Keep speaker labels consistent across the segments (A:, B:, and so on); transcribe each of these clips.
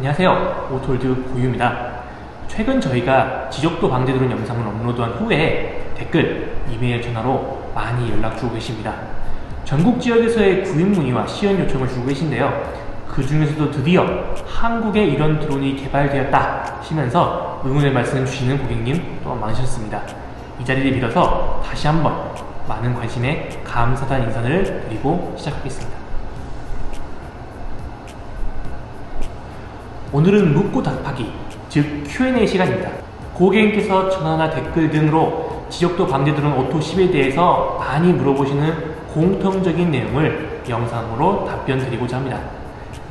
A: 안녕하세요. 오톨드 고유입니다. 최근 저희가 지적도 드론 영상을 업로드한 후에 댓글, 이메일, 전화로 많이 연락 주고 계십니다. 전국 지역에서의 구입 문의와 시연 요청을 주고 계신데요. 그 중에서도 드디어 한국에 이런 드론이 개발되었다 하시면서 응원의 말씀 주시는 고객님 또한 많으셨습니다. 이 자리를 빌어서 다시 한번 많은 관심에 감사한 인사를 드리고 시작하겠습니다. 오늘은 묻고 답하기, 즉 Q&A 시간입니다. 고객님께서 전화나 댓글 등으로 지적도 방제 드론 오토 10에 대해서 많이 물어보시는 공통적인 내용을 영상으로 답변 드리고자 합니다.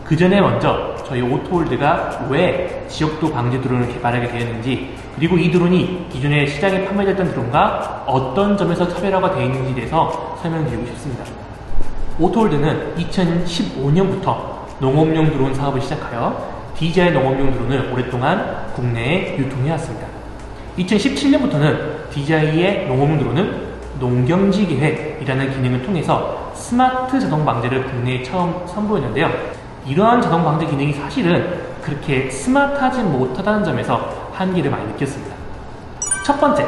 A: 그 전에 먼저 저희 오토홀드가 왜 지역도 방제 드론을 개발하게 되었는지 그리고 이 드론이 기존에 시장에 판매됐던 드론과 어떤 점에서 차별화가 되어 있는지에 대해서 설명드리고 싶습니다. 오토홀드는 2015년부터 농업용 드론 사업을 시작하여 DJI 농업용 드론을 오랫동안 국내에 유통해왔습니다. 2017년부터는 DJI의 농업용 드론은 농경지 계획이라는 기능을 통해서 스마트 자동 방제를 국내에 처음 선보였는데요. 이러한 자동 방제 기능이 사실은 그렇게 스마트하지 못하다는 점에서 한계를 많이 느꼈습니다. 첫 번째,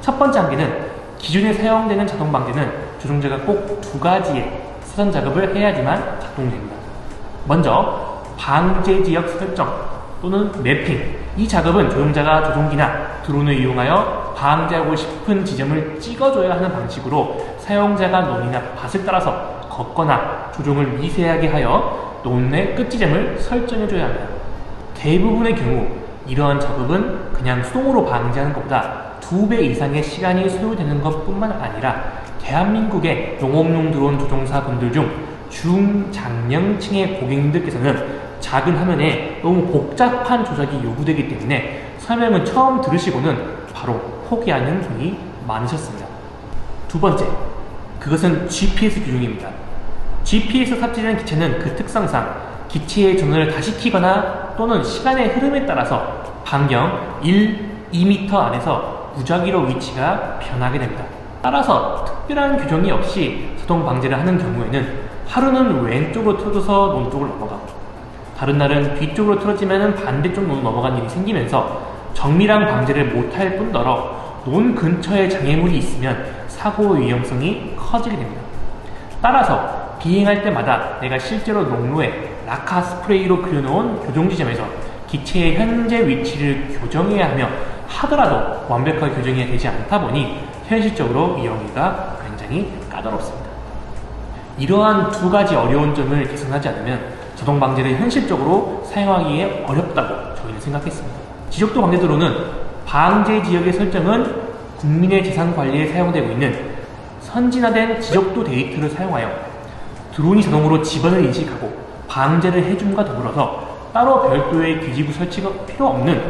A: 첫 번째 한계는 기존에 사용되는 자동 방제는 조종자가 꼭 두 가지의 사전 작업을 해야지만 작동됩니다. 먼저 방제 지역 설정 또는 매핑 이 작업은 조종자가 조종기나 드론을 이용하여 방제하고 싶은 지점을 찍어줘야 하는 방식으로 사용자가 논이나 밭을 따라서 걷거나 조종을 미세하게 하여 논의 끝 지점을 설정해줘야 합니다. 대부분의 경우 이러한 작업은 그냥 수동으로 방지하는 것보다 두 배 이상의 시간이 소요되는 것 뿐만 아니라 대한민국의 농업용 드론 조종사 분들 중 중장년층의 고객님들께서는 작은 화면에 너무 복잡한 조작이 요구되기 때문에 설명을 처음 들으시고는 바로 포기하는 분이 많으셨습니다. 두 번째, 그것은 GPS 규정입니다. GPS 탑재된 기체는 그 특성상 기체의 전원을 다시 키거나 또는 시간의 흐름에 따라서 반경 1, 2m 안에서 무작위로 위치가 변하게 됩니다. 따라서 특별한 규정이 없이 자동 방제를 하는 경우에는 하루는 왼쪽으로 틀어져서 논 쪽으로 넘어가고 다른 날은 뒤쪽으로 틀어지면 반대쪽 논으로 넘어간 일이 생기면서 정밀한 방제를 못할 뿐더러 논 근처에 장애물이 있으면 사고 위험성이 커지게 됩니다. 따라서 비행할 때마다 내가 실제로 농로에 라카 스프레이로 그려놓은 교정 지점에서 기체의 현재 위치를 교정해야 하며 하더라도 완벽하게 교정이 되지 않다 보니 현실적으로 이용기가 굉장히 까다롭습니다. 이러한 두 가지 어려운 점을 개선하지 않으면 자동 방제를 현실적으로 사용하기에 어렵다고 저희는 생각했습니다. 지적도 방제 드론은 방제 지역의 설정은 국민의 재산 관리에 사용되고 있는 선진화된 지적도 데이터를 사용하여 드론이 자동으로 지번을 인식하고 방제를 해줌과 더불어서 따로 별도의 기지부 설치가 필요 없는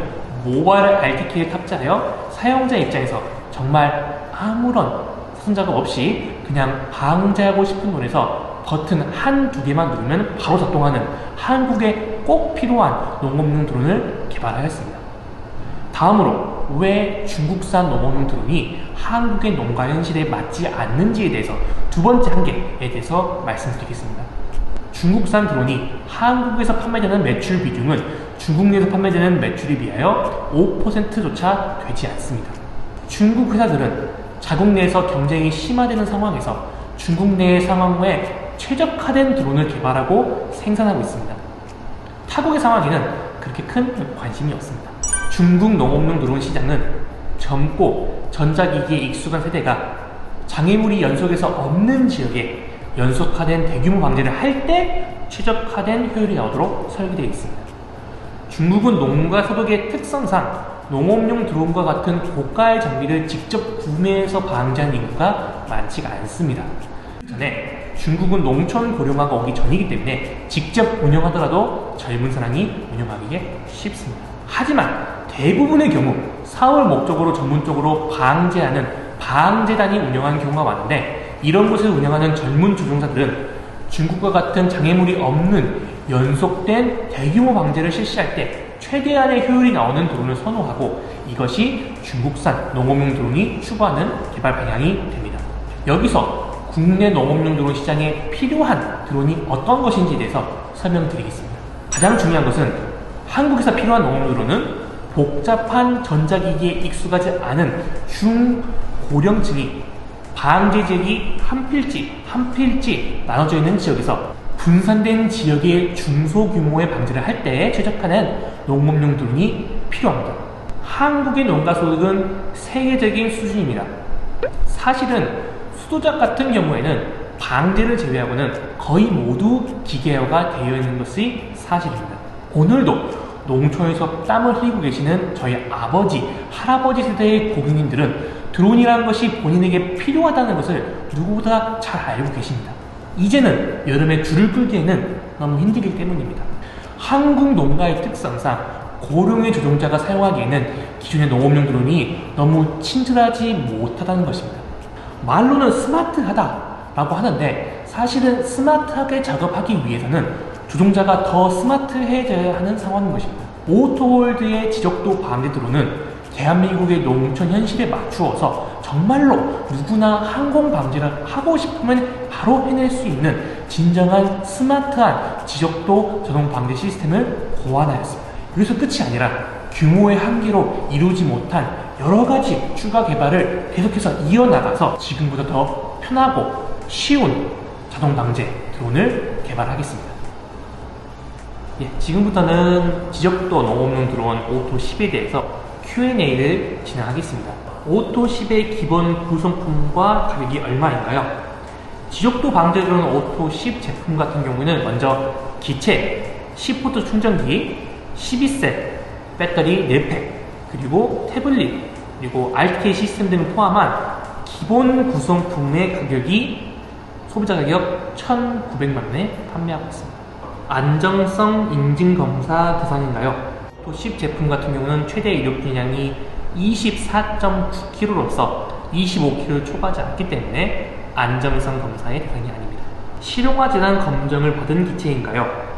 A: 모바일 RTK를 탑재하여 사용자 입장에서 정말 아무런 사전 작업 없이 그냥 방제하고 싶은 곳에서 버튼 한 두 개만 누르면 바로 작동하는 한국에 꼭 필요한 농업용 드론을 개발하였습니다. 다음으로 왜 중국산 농업용 드론이 한국의 농가 현실에 맞지 않는지에 대해서 두 번째 한계에 대해서 말씀드리겠습니다. 중국산 드론이 한국에서 판매되는 매출 비중은 중국 내에서 판매되는 매출에 비하여 5%조차 되지 않습니다. 중국 회사들은 자국 내에서 경쟁이 심화되는 상황에서 중국 내의 상황에 최적화된 드론을 개발하고 생산하고 있습니다. 타국의 상황에는 그렇게 큰 관심이 없습니다. 중국 농업용 드론 시장은 젊고 전자기기에 익숙한 세대가 장애물이 연속해서 없는 지역에 연속화된 대규모 방제를 할 때 최적화된 효율이 나오도록 설계되어 있습니다. 중국은 농가 소득의 특성상 농업용 드론과 같은 고가의 장비를 직접 구매해서 방지하는 인구가 많지가 않습니다. 전에 중국은 농촌 고령화가 오기 전이기 때문에 직접 운영하더라도 젊은 사람이 운영하기에 쉽습니다. 하지만 대부분의 경우 사월 목적으로 전문적으로 방제하는 방제단이 운영하는 경우가 많은데 이런 곳을 운영하는 젊은 조종사들은 중국과 같은 장애물이 없는 연속된 대규모 방제를 실시할 때 최대한의 효율이 나오는 드론을 선호하고 이것이 중국산 농업용 드론이 추구하는 개발 방향이 됩니다. 여기서 국내 농업용 드론 시장에 필요한 드론이 어떤 것인지에 대해서 설명드리겠습니다. 가장 중요한 것은 한국에서 필요한 농업으로는 복잡한 전자기기에 익숙하지 않은 중고령층이 방제 지역이 한 필지, 한 필지 나눠져 있는 지역에서 분산된 지역의 중소규모의 방제를 할 때 최적화된 농업용 드론이 필요합니다. 한국의 농가 소득은 세계적인 수준입니다. 사실은 수도작 같은 경우에는 방제를 제외하고는 거의 모두 기계화가 되어 있는 것이 사실입니다. 오늘도 농촌에서 땀을 흘리고 계시는 저희 아버지, 할아버지 세대의 고객님들은 드론이라는 것이 본인에게 필요하다는 것을 누구보다 잘 알고 계십니다. 이제는 여름에 줄을 끌기에는 너무 힘들기 때문입니다. 한국 농가의 특성상 고령의 조종자가 사용하기에는 기존의 농업용 드론이 너무 친절하지 못하다는 것입니다. 말로는 스마트하다라고 하는데 사실은 스마트하게 작업하기 위해서는 조종자가 더 스마트해져야 하는 상황인 것입니다. 오토홀드의 지적도 방지 드론은 대한민국의 농촌 현실에 맞추어서 정말로 누구나 항공 방지를 하고 싶으면 바로 해낼 수 있는 진정한 스마트한 지적도 자동 방지 시스템을 고안하였습니다. 여기서 끝이 아니라 규모의 한계로 이루지 못한 여러 가지 추가 개발을 계속해서 이어나가서 지금보다 더 편하고 쉬운 자동 방제 드론을 개발하겠습니다. 예, 지금부터는 지적도 농업용 드론 오토 10에 대해서 Q&A를 진행하겠습니다. 오토 10의 기본 구성품과 가격이 얼마인가요? 지적도 방제 드론 오토 10 제품 같은 경우는 먼저 기체, 10V 충전기, 12셋, 배터리 4팩, 그리고 태블릿, 그리고 RTA 시스템 등을 포함한 기본 구성품의 가격이 소비자 가격 1,900만 원에 판매하고 있습니다. 안정성 인증 검사 대상인가요? 또10 제품 같은 경우는 최대 이륙 기량이 24.9kg로서 25kg 초과하지 않기 때문에 안정성 검사의 대상이 아닙니다. 실용화 재단 검증을 받은 기체인가요?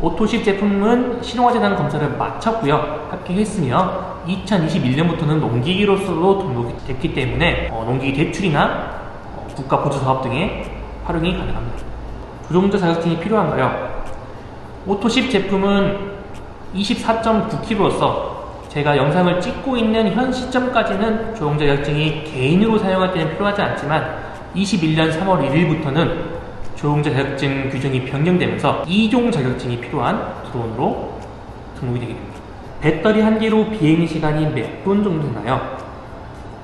A: 오토10 제품은 실용화 재단 검사를 마쳤고요. 합격했으며 2021년부터는 농기기로서도 등록이 됐기 때문에 어, 농기기 대출이나 어, 국가 보조 사업 등에 활용이 가능합니다. 조종자 자격증이 필요한가요? 오토10 제품은 24.9kg로서 제가 영상을 찍고 있는 현 시점까지는 조종자 자격증이 개인으로 사용할 때는 필요하지 않지만 21년 3월 1일부터는 조종자 자격증 규정이 변경되면서 2종 자격증이 필요한 드론으로 등록이 되게 됩니다. 배터리 한 개로 비행 시간이 몇 분 정도 되나요?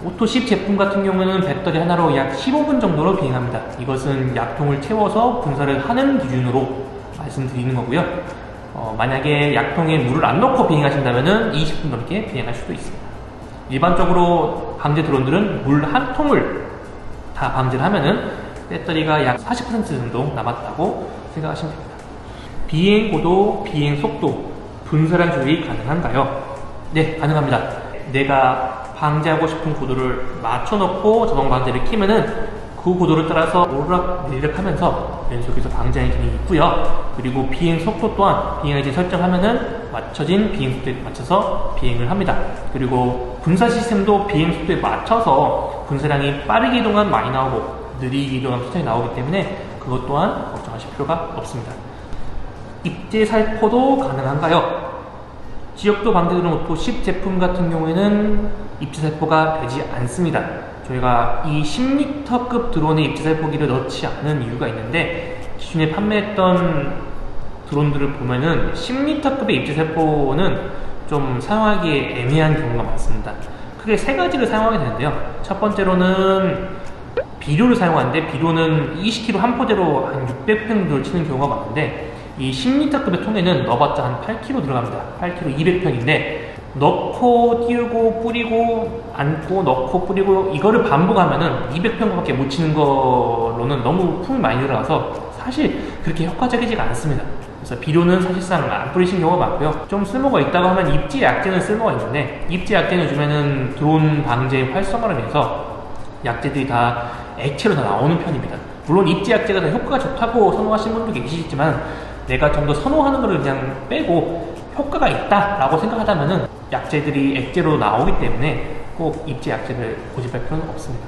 A: 오토 10 제품 같은 경우는 배터리 하나로 약 15분 정도로 비행합니다. 이것은 약통을 채워서 분사를 하는 기준으로 말씀드리는 거고요. 어, 만약에 약통에 물을 안 넣고 비행하신다면 20분 넘게 비행할 수도 있습니다. 일반적으로 방제 드론들은 물 한 통을 다 방지를 하면은 배터리가 약 40% 정도 남았다고 생각하시면 됩니다. 비행 고도, 비행 속도, 분사량 조절이 가능한가요? 네, 가능합니다. 내가 방지하고 싶은 고도를 맞춰놓고 자동 방지를 키면은 그 고도를 따라서 오르락 내리락 하면서 연속해서 방지하는 기능이 있고요. 그리고 비행 속도 또한 비행을 설정하면은 맞춰진 비행 속도에 맞춰서 비행을 합니다. 그리고 분사 시스템도 비행 속도에 맞춰서 분사량이 빠르게 이동하면 많이 나오고 이동하면 천천히 나오기 때문에 그것 또한 걱정하실 필요가 없습니다. 입제 살포도 가능한가요? 지역도 방대드론 오토 10 제품 같은 경우에는 입제 살포가 되지 않습니다. 저희가 이 10리터급 드론에 입자살포기를 넣지 않은 이유가 있는데 기존에 판매했던 드론들을 보면은 10리터급의 입자살포는 좀 사용하기에 애매한 경우가 많습니다. 크게 세 가지를 사용하게 되는데요. 첫 번째로는 비료를 사용하는데 비료는 20kg 한 포대로 한 600평 정도를 치는 경우가 많은데 이 10리터급의 통에는 넣어봤자 한 8kg 들어갑니다. 8kg 200평인데 넣고 띄우고 뿌리고 안고 넣고 뿌리고 이거를 반복하면은 200평밖에 못 치는 거로는 너무 품이 많이 들어가서 사실 그렇게 효과적이지가 않습니다. 그래서 비료는 사실상 안 뿌리신 경우가 많고요. 좀 쓸모가 있다고 하면 입지 약제는 쓸모가 있는데 입지 약제는 요즘에는 드론 방제 활성화를 위해서 약제들이 다 액체로 다 나오는 편입니다. 물론 입지 약제가 더 효과가 좋다고 선호하시는 분도 계시지만 내가 좀 더 선호하는 거를 그냥 빼고 효과가 있다라고 생각하다면은 약재들이 액제로 나오기 때문에 꼭 입제 약재를 고집할 필요는 없습니다.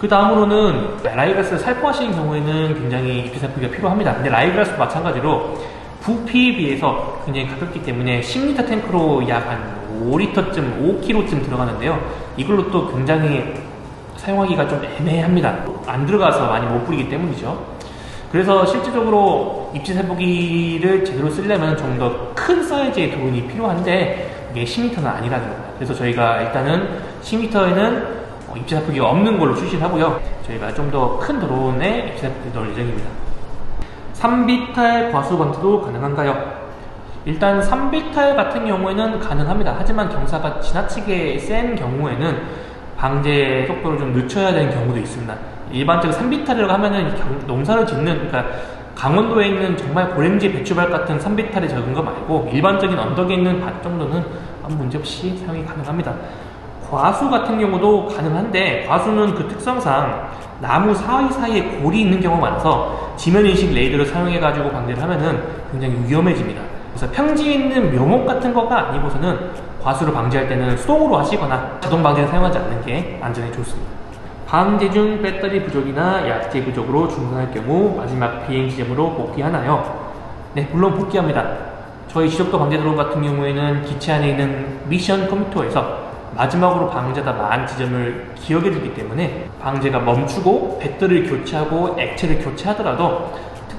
A: 그 다음으로는 라이그라스를 살포하시는 경우에는 굉장히 입제 살포기가 필요합니다. 근데 라이그라스도 마찬가지로 부피에 비해서 굉장히 가볍기 때문에 10리터 탱크로 약 한 5리터쯤, 5kg쯤 들어가는데요. 이걸로 또 굉장히 사용하기가 좀 애매합니다. 안 들어가서 많이 못 뿌리기 때문이죠. 그래서 실질적으로 입지 살포기를 제대로 쓰려면 좀 더 큰 사이즈의 드론이 필요한데 이게 10m는 아니라는 겁니다. 그래서 저희가 일단은 10m에는 입지 살포기가 없는 걸로 출시를 하고요. 저희가 좀 더 큰 드론에 입지 살포기를 넣을 예정입니다. 3비탈 과수 방지도 가능한가요? 일단 3비탈 같은 경우에는 가능합니다. 하지만 경사가 지나치게 센 경우에는 방제 속도를 좀 늦춰야 되는 경우도 있습니다. 일반적으로 3비탈이라고 하면은 경- 농사를 짓는 그러니까 강원도에 있는 정말 고랭지 배추밭 같은 3비탈이 적은 거 말고 일반적인 언덕에 있는 밭 정도는 아무 문제 없이 사용이 가능합니다. 과수 같은 경우도 가능한데 과수는 그 특성상 나무 사이사이에 골이 있는 경우가 많아서 지면 인식 레이더를 사용해 가지고 방제를 하면은 굉장히 위험해집니다. 그래서 평지에 있는 묘목 같은 거가 아니고서는 과수를 방지할 때는 수동으로 하시거나 자동 방제를 사용하지 않는 게 안전에 좋습니다. 방제 중 배터리 부족이나 약재 부족으로 중단할 경우 마지막 비행 지점으로 복귀하나요? 네, 물론 복귀합니다. 저희 지적도 방제 드론 같은 경우에는 기체 안에 있는 미션 컴퓨터에서 마지막으로 방제다 만 지점을 기억해 주기 때문에 방제가 멈추고 배터리를 교체하고 액체를 교체하더라도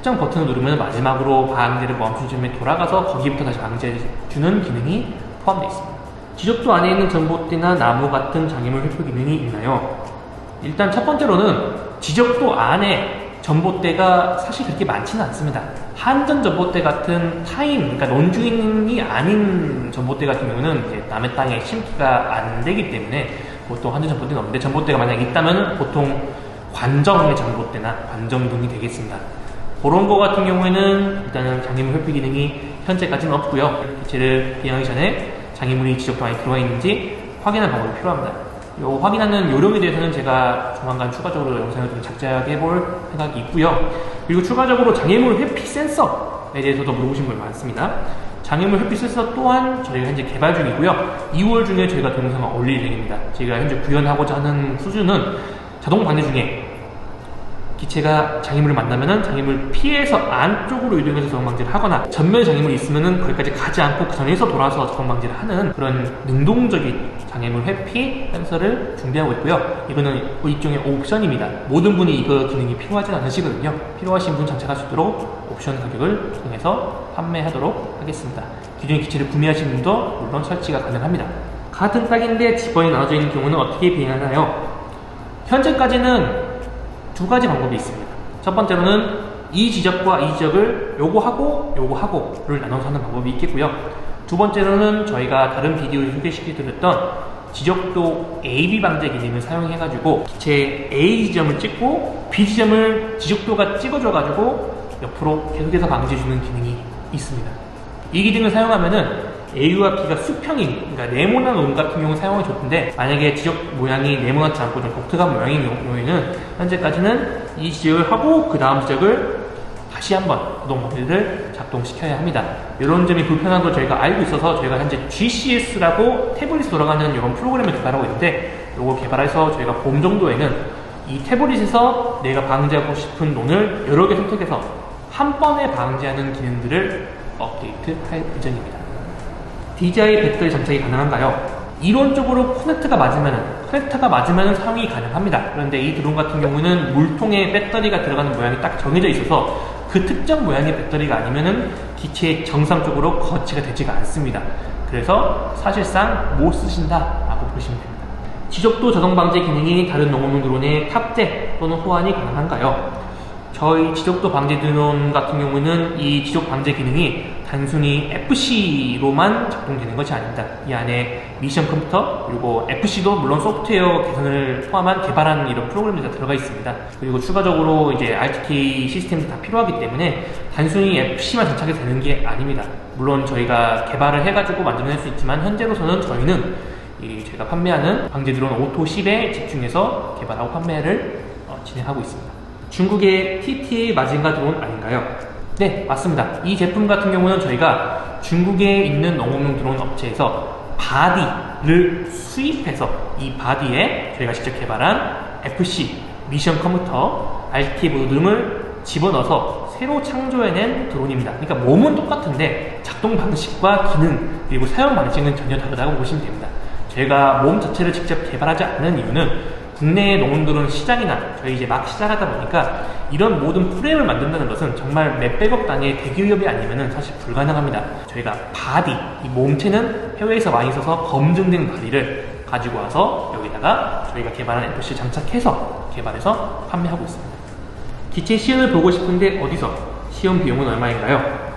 A: 특정 버튼을 누르면 마지막으로 방제를 멈춘 지점에 돌아가서 거기부터 다시 방제해주는 기능이 포함되어 있습니다. 지적도 안에 있는 전봇대나 나무 같은 장애물 회피 기능이 있나요? 일단 첫 번째로는 지적도 안에 전봇대가 사실 그렇게 많지는 않습니다. 한전 전봇대 같은 타인, 그러니까 논주인이 아닌 전봇대 같은 경우는 남의 땅에 심기가 안 되기 때문에 보통 한전 전봇대는 없는데 전봇대가 만약 있다면 보통 관정의 전봇대나 관정등이 되겠습니다. 그런 거 같은 경우에는 일단은 장애물 회피 기능이 현재까지는 없고요. 기체를 비행하기 전에 장애물이 지적도 안에 들어가 있는지 확인할 방법이 필요합니다. 요 확인하는 요령에 대해서는 제가 조만간 추가적으로 영상을 좀 작작하게 해볼 생각이 있고요. 그리고 추가적으로 장애물 회피 센서에 대해서도 물어보신 분이 많습니다. 장애물 회피 센서 또한 저희가 현재 개발 중이고요. 2월 중에 저희가 동영상을 올릴 예정입니다. 저희가 현재 구현하고자 하는 수준은 자동 방제 중에 기체가 장애물을 만나면은 장애물 피해서 안쪽으로 이동해서 방지를 하거나 전면 장애물이 있으면은 거기까지 가지 않고 그 전에서 돌아서 방지를 하는 그런 능동적인 장애물 회피 센서를 준비하고 있고요. 이거는 일종의 옵션입니다. 모든 분이 이거 기능이 필요하진 않으시거든요. 필요하신 분 장착할 수 있도록 옵션 가격을 통해서 판매하도록 하겠습니다. 기존의 기체를 구매하신 분도 물론 설치가 가능합니다. 같은 딱인데 직원이 나눠져 있는 경우는 어떻게 비행하나요? 현재까지는 두 가지 방법이 있습니다. 첫 번째로는 이 지적과 이 지적을 요거 하고 요거 하고를 나눠서 하는 방법이 있겠고요. 두 번째로는 저희가 다른 비디오에 소개시켜드렸던 지적도 AB 방제 기능을 사용해가지고 기체 A 지점을 찍고 B 지점을 지적도가 찍어줘가지고 옆으로 계속해서 방지해주는 기능이 있습니다. 이 기능을 사용하면은 A와 B가 수평인, 그러니까 네모난 원 같은 경우 사용이 좋던데 만약에 지적 모양이 네모나지 않고 좀 독특한 모양인 경우에는 현재까지는 이 지적을 하고 그 다음 지적을 다시 한번 구동 모드를 작동시켜야 합니다. 이런 점이 불편한 걸 저희가 알고 있어서 저희가 현재 GCS라고 태블릿에 돌아가는 이런 프로그램을 개발하고 있는데 이걸 개발해서 저희가 봄 정도에는 이 태블릿에서 내가 방지하고 싶은 논을 여러 개 선택해서 한 번에 방지하는 기능들을 업데이트할 예정입니다. DJI 배터리 장착이 가능한가요? 이론적으로 커넥트가 맞으면은 커넥터가 맞으면 사용이 가능합니다. 그런데 이 드론 같은 경우는 물통에 배터리가 들어가는 모양이 딱 정해져 있어서 그 특정 모양의 배터리가 아니면은 기체에 정상적으로 거치가 되지가 않습니다. 그래서 사실상 못 쓰신다라고 보시면 됩니다. 지적도 저동 방지 기능이 다른 농업용 드론에 탑재 또는 호환이 가능한가요? 저희 지적도 방제 드론 같은 경우는 이 지적 방제 기능이 단순히 FC로만 작동되는 것이 아닙니다. 이 안에 미션 컴퓨터 그리고 FC도 물론 소프트웨어 개선을 포함한 개발한 이런 프로그램들이 다 들어가 있습니다. 그리고 추가적으로 이제 RTK 시스템도 다 필요하기 때문에 단순히 FC만 장착이 되는 게 아닙니다. 물론 저희가 개발을 해가지고 만들어낼 수 있지만 현재로서는 저희는 이 제가 판매하는 방제 드론 오토 10에 집중해서 개발하고 판매를 어, 진행하고 있습니다. 중국의 TTA 마징가 드론 아닌가요? 네, 맞습니다. 이 제품 같은 경우는 저희가 중국에 있는 농업용 드론 업체에서 바디를 수입해서 이 바디에 저희가 직접 개발한 FC 미션 컴퓨터, RT 보드 등을 집어넣어서 새로 창조해낸 드론입니다. 그러니까 몸은 똑같은데 작동 방식과 기능 그리고 사용 방식은 전혀 다르다고 보시면 됩니다. 저희가 몸 자체를 직접 개발하지 않는 이유는 국내 농원들은 시장이나 저희 이제 막 시작하다 보니까 이런 모든 프레임을 만든다는 것은 정말 몇백억 단위의 대기업이 아니면 사실 불가능합니다. 저희가 바디, 이 몸체는 해외에서 많이 써서 검증된 바디를 가지고 와서 여기다가 저희가 개발한 FC 장착해서 개발해서 판매하고 있습니다. 기체 시연을 보고 싶은데 어디서? 시연 비용은 얼마인가요?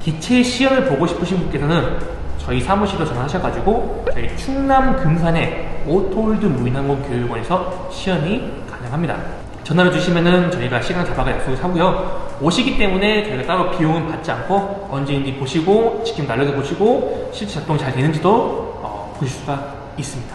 A: 기체 시연을 보고 싶으신 분께서는 저희 사무실로 전화하셔가지고 저희 충남 금산의 오토홀드 무인항공 교육원에서 시연이 가능합니다. 전화를 주시면은 저희가 시간 잡아가 약속을 하고요. 오시기 때문에 저희가 따로 비용은 받지 않고 언제인지 보시고 지금 날려도 보시고 실제 작동 잘 되는지도 어, 보실 수가 있습니다.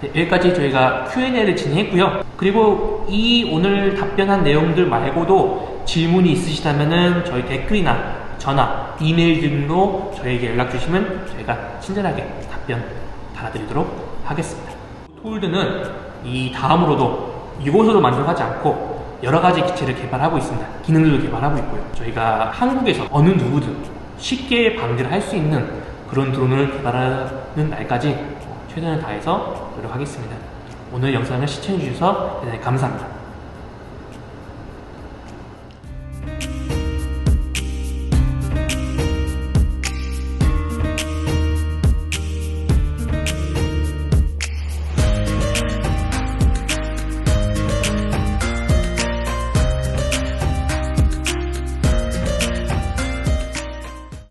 A: 네, 여기까지 저희가 Q&A를 진행했고요. 그리고 이 오늘 답변한 내용들 말고도 질문이 있으시다면은 저희 댓글이나 전화, 이메일 등으로 저희에게 연락 주시면 저희가 친절하게 답변 달아드리도록 하겠습니다. 톨드는 이 다음으로도 이곳으로 만족하지 않고 여러 가지 기체를 개발하고 있습니다. 기능들도 개발하고 있고요. 저희가 한국에서 어느 누구든 쉽게 방지를 할 수 있는 그런 드론을 개발하는 날까지 최선을 다해서 노력하겠습니다. 오늘 영상을 시청해주셔서 대단히 감사합니다.